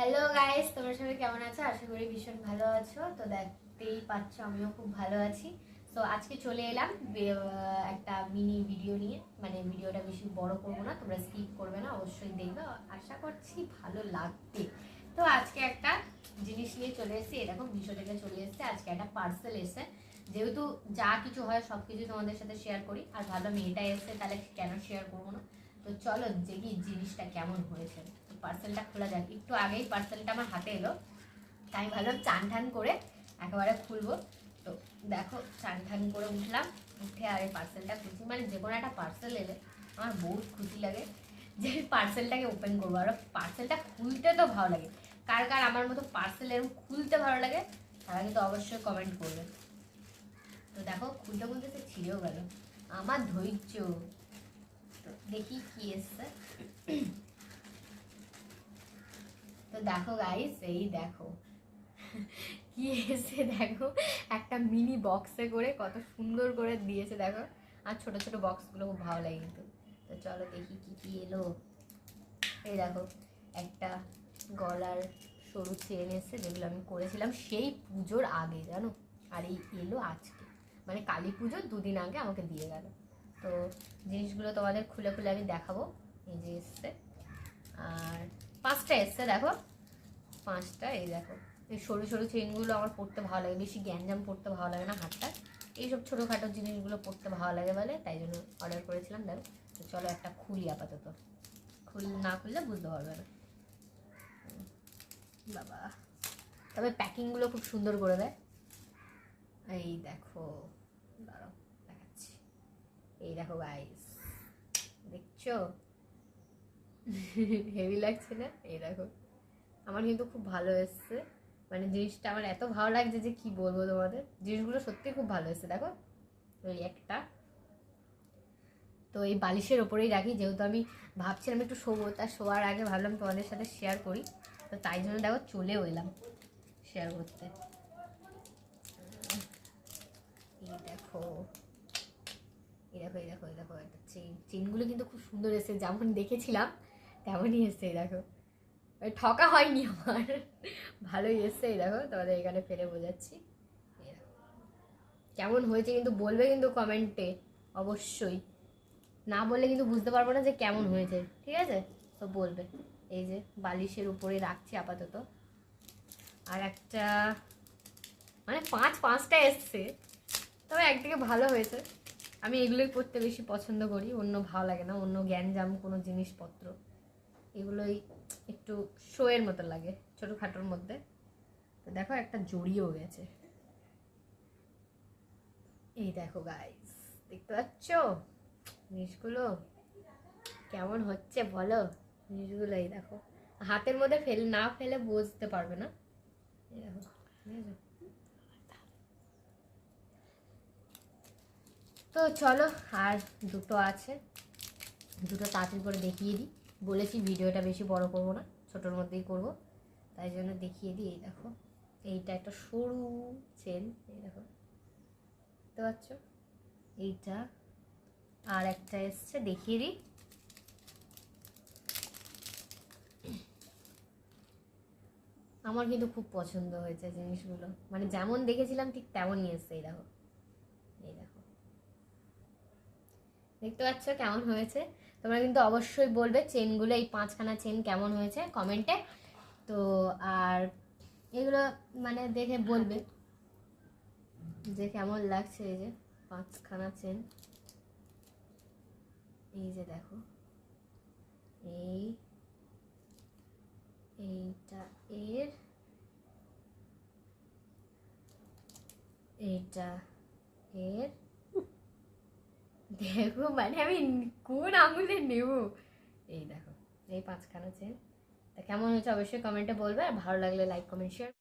Hello guys তোমরা সবাই কেমন আছো? আশা করি ভীষণ ভালো আছো। তো দেখতেই পাচ্ছ, আমিও খুব ভালো আছি। তো আজকে চলে এলাম একটা মিনি ভিডিও নিয়ে। মানে ভিডিওটা বেশি বড় করব না, তোমরা স্কিপ করবে না, অবশ্যই দেখবে। আশা করছি ভালো লাগবে। তো আজকে একটা জিনিস নিয়ে চলে এসেছি। এরকম মিশো থেকে চলে এসেছে। আজকে একটা পার্সেল এসেছে। যেহেতু যা কিছু হয়, সব কিছু তোমাদের সাথে শেয়ার করি। আর ভালো মেয়েটা এসেছে, তাহলে কেন শেয়ার করব না? তো চলো দেখি জিনিসটা কেমন হয়েছে। পার্সেলটা খোলা যাক। একটু আগেই পার্সেলটা আমার হাতে এলো। তাই ভাবলাম চান ঠান করে একেবারে খুলবো। তো দেখো, চান ঠান করে উঠলাম। উঠে আর এই পার্সেলটা খুলছি। মানে যে কোনো একটা পার্সেল এলে আমার বহুত খুশি লাগে যে পার্সেলটাকে ওপেন করব। আর পার্সেলটা খুলতে তো ভালো লাগে। কার কার আমার মতো পার্সেল এরকম খুলতে ভালো লাগে, তারা কিন্তু অবশ্যই কমেন্ট করবে। তো দেখো, খুলতে খুলতে সে ছিঁড়েও গেল। আমার ধৈর্য। দেখি কি এসছে। তো দেখো গাইস এই দেখো। কি এসে দেখো, একটা মিনি বক্সে করে কত সুন্দর করে দিয়েছে দেখো। আর ছোট ছোট বক্সগুলো খুব ভালো লাগে কিন্তু। তো চলো দেখি কি কি এলো। এই দেখো, একটা গলার সরু চেন এসছে যেগুলো আমি করেছিলাম সেই পুজোর আগে, জানো? আর এই এলো আজকে। মানে কালী পুজোর দুদিন আগে আমাকে দিয়ে গেল। তো জিনিসগুলো তোমাদের খুলে খুলে আমি দেখাবো। এই যে এসছে। আর পাঁচটা এসছে, দেখো। পাঁচটা, এই দেখো। এই সরু সরু চেনগুলো আমার পড়তে ভালো লাগে, বেশি গ্যাঞ্জাম পড়তে ভালো লাগে না হাতটা। এইসব ছোটোখাটো জিনিসগুলো পড়তে ভালো লাগে বলে, তাই জন্য অর্ডার করেছিলাম। দেখো, তো চলো একটা খুলি আপাতত। খুল, না খুললে বুঝতে পারবে না। বাবা। তবে প্যাকিংগুলো খুব সুন্দর করে দেয়। এই দেখো, দাঁড়াও, দেখাচ্ছি। এই দেখো গাইস দেখছ? হেভি লাগছে না? এই দেখো। আমার কিন্তু খুব ভালো এসছে। মানে জিনিসটা আমার এত ভালো লাগছে যে কি বলব তোমাদের? জিনিসগুলো সত্যি খুব ভালো এসছে, দেখো। ওই একটা। তো এই বালিশের ওপরেই রাখি, যেহেতু আমি ভাবছিলাম একটু শোবো, তা শোয়ার আগে ভাবলাম তোমাদের সাথে শেয়ার করি। তো তাই জন্য দেখো চলেও এলাম শেয়ার করতে। এই দেখো। এই দেখো এই দেখো এই দেখো একটা চেন চেনগুলো কিন্তু খুব সুন্দর এসেছে, যেমন দেখেছিলাম। তেমনই এসছে দেখো। ওই ঠকা হয়নি আমার। ভালোই এসছে দেখো, তোমাদের এখানে ফেলে বোঝাচ্ছি। কেমন হয়েছে কিন্তু বলবে কিন্তু কমেন্টে, অবশ্যই। না বললে কিন্তু বুঝতে পারব না যে কেমন হয়েছে, ঠিক আছে? তো বলবে। এই যে বালিশের উপরে রাখছি আপাতত। আর একটা মানে পাঁচ, পাঁচটা এসছে। তবে একদিকে ভালো হয়েছে। আমি এগুলোই পড়তে বেশি পছন্দ করি, অন্য ভালো লাগে না, অন্য জ্ঞানজাম কোনো জিনিসপত্র। এগুলোই একটু শোয়ের মতো লাগে ছোটোখাটোর মধ্যে। তো দেখো একটা জড়িয়েও গেছে। এই দেখো গাইস দেখতে পাচ্ছ? জিনিসগুলো কেমন হচ্ছে বলো? জিনিসগুলো এই দেখো। হাতের মধ্যে ফেলে, না ফেলে বুঝতে পারবে না। এই দেখো তো চলো, আর দুটো আছে। দুটো তাড়াতাড়ি করে দেখিয়ে দিই। বলেছি ভিডিওটা বেশি বড় করব না, ছোটোর মধ্যেই করব। তাই জন্য দেখিয়ে দিই, এই দেখো। এইটা একটা সরু চেন এই দেখো। দেখতে পাচ্ছ? এইটা আর একটা এসছে, দেখিয়ে দিই। আমার কিন্তু খুব পছন্দ হয়েছে জিনিসগুলো। মানে যেমন দেখেছিলাম, ঠিক তেমনই এসছে, এই দেখো। এই দেখো। দেখতে পাচ্ছ কেমন হয়েছে? তোমরা কিন্তু অবশ্যই বলবে চেনগুলো এই পাঁচখানা চেন কেমন হয়েছে কমেন্টে তো আর এগুলো মানে দেখে বলবে যে কেমন লাগছে এই যে পাঁচখানা চেন এই যে দেখো, এই, এইটা এর এইটা এর দেখো মানে আমি কোন আঙুলে নেব? এই দেখো, এই পাঁচখানা চেন তা কেমন হয়েছে অবশ্যই কমেন্টে বলবে, আর ভালো লাগলে লাইক কমেন্ট শেয়ার